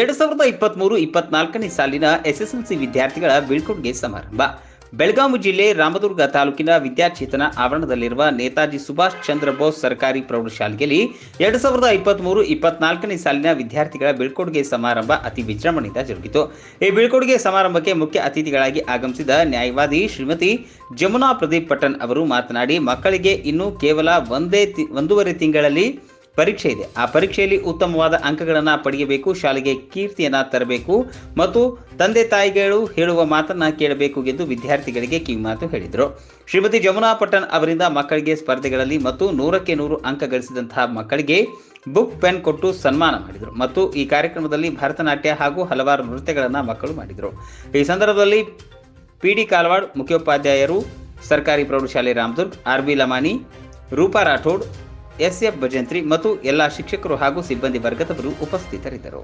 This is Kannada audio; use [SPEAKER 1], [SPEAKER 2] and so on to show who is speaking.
[SPEAKER 1] ಎರಡು ಸಾವಿರದ ಇಪ್ಪತ್ತ್ಮೂರು ಇಪ್ಪತ್ನಾಲ್ಕನೇ ಸಾಲಿನ ಎಸ್ಎಸ್ಎಲ್ಸಿ ವಿದ್ಯಾರ್ಥಿಗಳ ಬೀಳ್ಕೊಡುಗೆ ಸಮಾರಂಭ. ಬೆಳಗಾವಿ ಜಿಲ್ಲೆ ರಾಮದುರ್ಗ ತಾಲೂಕಿನ ವಿದ್ಯಾಚೇತನ ಆವರಣದಲ್ಲಿರುವ ನೇತಾಜಿ ಸುಭಾಷ್ ಚಂದ್ರ ಬೋಸ್ ಸರ್ಕಾರಿ ಪ್ರೌಢಶಾಲೆಯಲ್ಲಿ ಎರಡು ಸಾವಿರದ ಇಪ್ಪತ್ತ್ಮೂರು ಇಪ್ಪತ್ನಾಲ್ಕನೇ ಸಾಲಿನ ವಿದ್ಯಾರ್ಥಿಗಳ ಬೀಳ್ಕೊಡುಗೆ ಸಮಾರಂಭ ಅತಿ ವಿಜೃಂಭಣೆಯಿಂದ ಜರುಗಿತು. ಈ ಬೀಳ್ಕೊಡುಗೆ ಸಮಾರಂಭಕ್ಕೆ ಮುಖ್ಯ ಅತಿಥಿಗಳಾಗಿ ಆಗಮಿಸಿದ ನ್ಯಾಯವಾದಿ ಶ್ರೀಮತಿ ಜಮುನಾ ಪ್ರದೀಪ್ ಪಟನ್ ಅವರು ಮಾತನಾಡಿ, ಮಕ್ಕಳಿಗೆ ಇನ್ನೂ ಕೇವಲ ಒಂದೇ ಒಂದೂವರೆ ತಿಂಗಳಲ್ಲಿ ಪರೀಕ್ಷೆ ಇದೆ. ಆ ಪರೀಕ್ಷೆಯಲ್ಲಿ ಉತ್ತಮವಾದ ಅಂಕಗಳನ್ನು ಪಡೆಯಬೇಕು, ಶಾಲೆಗೆ ಕೀರ್ತಿಯನ್ನು ತರಬೇಕು ಮತ್ತು ತಂದೆ ತಾಯಿಗಳು ಹೇಳುವ ಮಾತನ್ನು ಕೇಳಬೇಕು ಎಂದು ವಿದ್ಯಾರ್ಥಿಗಳಿಗೆ ಕಿವಿಮಾತು ಹೇಳಿದರು. ಶ್ರೀಮತಿ ಜಮುನಾ ಪಟ್ಟಣ್ ಅವರಿಂದ ಮಕ್ಕಳಿಗೆ ಸ್ಪರ್ಧೆಗಳಲ್ಲಿ ಮತ್ತು ನೂರಕ್ಕೆ ನೂರು ಅಂಕ ಗಳಿಸಿದಂತಹ ಮಕ್ಕಳಿಗೆ ಬುಕ್, ಪೆನ್ ಕೊಟ್ಟು ಸನ್ಮಾನ ಮಾಡಿದರು ಮತ್ತು ಈ ಕಾರ್ಯಕ್ರಮದಲ್ಲಿ ಭರತನಾಟ್ಯ ಹಾಗೂ ಹಲವಾರು ನೃತ್ಯಗಳನ್ನು ಮಕ್ಕಳು ಮಾಡಿದರು. ಈ ಸಂದರ್ಭದಲ್ಲಿ ಪಿ ಡಿ ಕಾಲ್ವಾಡ್, ಮುಖ್ಯೋಪಾಧ್ಯಾಯರು, ಸರ್ಕಾರಿ ಪ್ರೌಢಶಾಲೆ Ramdurg R B Lamani Roopa Rathod S F Bhajantri ಮತ್ತು ಎಲ್ಲ ಶಿಕ್ಷಕರು ಹಾಗೂ ಸಿಬ್ಬಂದಿ ವರ್ಗದವರು ಉಪಸ್ಥಿತರಿದ್ದರು.